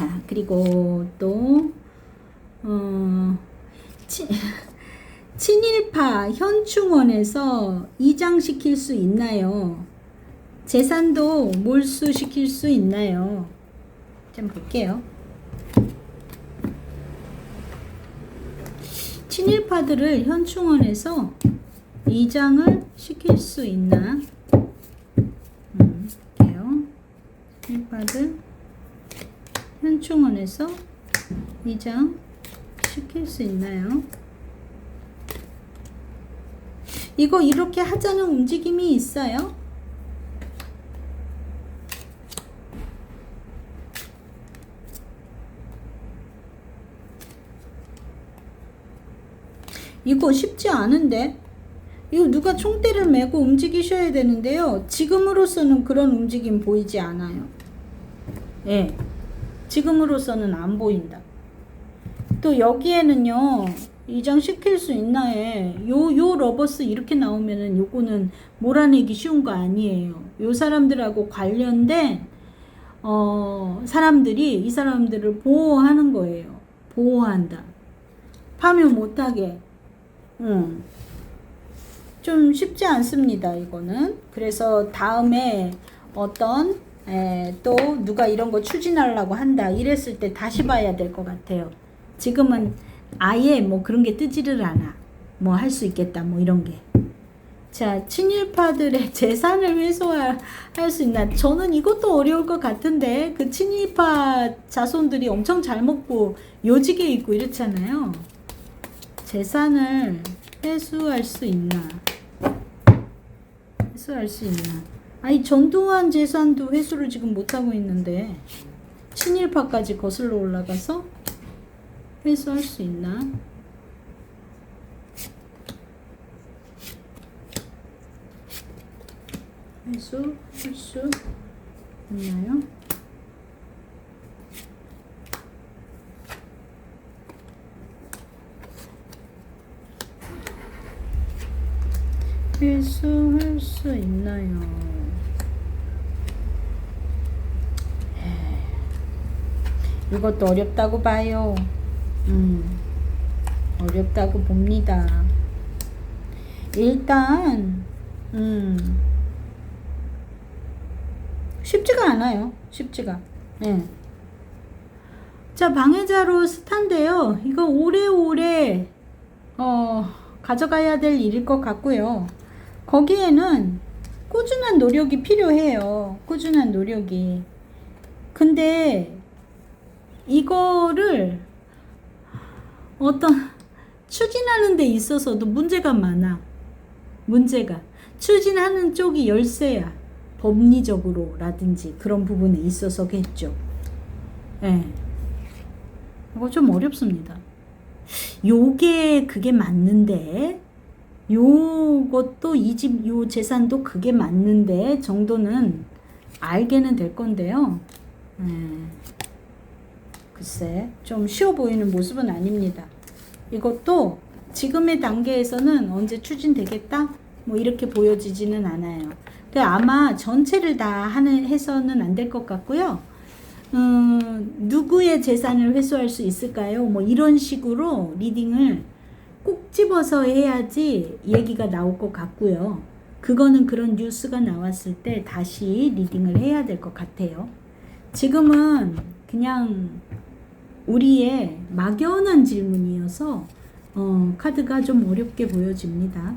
자, 그리고 또, 어, 치, 친일파 현충원에서 이장시킬 수 있나요? 재산도 몰수시킬 수 있나요? 좀 볼게요. 친일파들을 현충원에서 이장을 시킬 수 있나? 음, 볼게요. 친일파들 현충원에서 이장 시킬 수 있나요? 이거 이렇게 하자는 움직임이 있어요? 이거 쉽지 않은데? 이거 누가 총대를 메고 움직이셔야 되는데요. 지금으로서는 그런 움직임 보이지 않아요. 예. 지금으로서는 안 보인다. 또 여기에는요. 이장 시킬 수 있나에 요, 요 러버스 이렇게 나오면은 요거는 몰아내기 쉬운 거 아니에요. 요 사람들하고 관련된 어, 사람들이 이 사람들을 보호하는 거예요. 보호한다. 파면 못하게. 음. 좀 쉽지 않습니다, 이거는. 그래서 다음에 어떤, 에, 또 누가 이런 거 추진하려고 한다, 이랬을 때 다시 봐야 될 것 같아요. 지금은 아예 뭐 그런 게 뜨지를 않아. 뭐 할 수 있겠다, 뭐 이런 게. 자, 친일파들의 재산을 회수할 수 있나? 저는 이것도 어려울 것 같은데, 그 친일파 자손들이 엄청 잘 먹고 요직에 있고 이렇잖아요. 재산을 회수할 수 있나? 회수할 수 있나? 아니 전두환 재산도 회수를 지금 못하고 있는데 친일파까지 거슬러 올라가서 회수할 수 있나? 회수 할 수 있나요? 회수할 수 있나요? 에이, 이것도 어렵다고 봐요. 음, 어렵다고 봅니다. 일단, 음, 쉽지가 않아요. 쉽지가. 예. 자, 방해자로 스탄데요. 이거 오래오래, 어, 가져가야 될 일일 것 같고요. 거기에는 꾸준한 노력이 필요해요. 꾸준한 노력이. 근데 이거를 어떤 추진하는 데 있어서도 문제가 많아. 문제가. 추진하는 쪽이 열쇠야. 법리적으로라든지 그런 부분에 있어서겠죠. 예. 이거 좀 어렵습니다. 요게 그게 맞는데 요것도 이 집 요 재산도 그게 맞는데 정도는 알게는 될 건데요. 예. 글쎄 좀 쉬워 보이는 모습은 아닙니다. 이것도 지금의 단계에서는 언제 추진되겠다? 뭐 이렇게 보여지지는 않아요. 근데 아마 전체를 다 하는 해서는 안 될 것 같고요. 음, 누구의 재산을 회수할 수 있을까요? 뭐 이런 식으로 리딩을 꼭 집어서 해야지 얘기가 나올 것 같고요. 그거는 그런 뉴스가 나왔을 때 다시 리딩을 해야 될 것 같아요. 지금은 그냥 우리의 막연한 질문이어서 어, 카드가 좀 어렵게 보여집니다.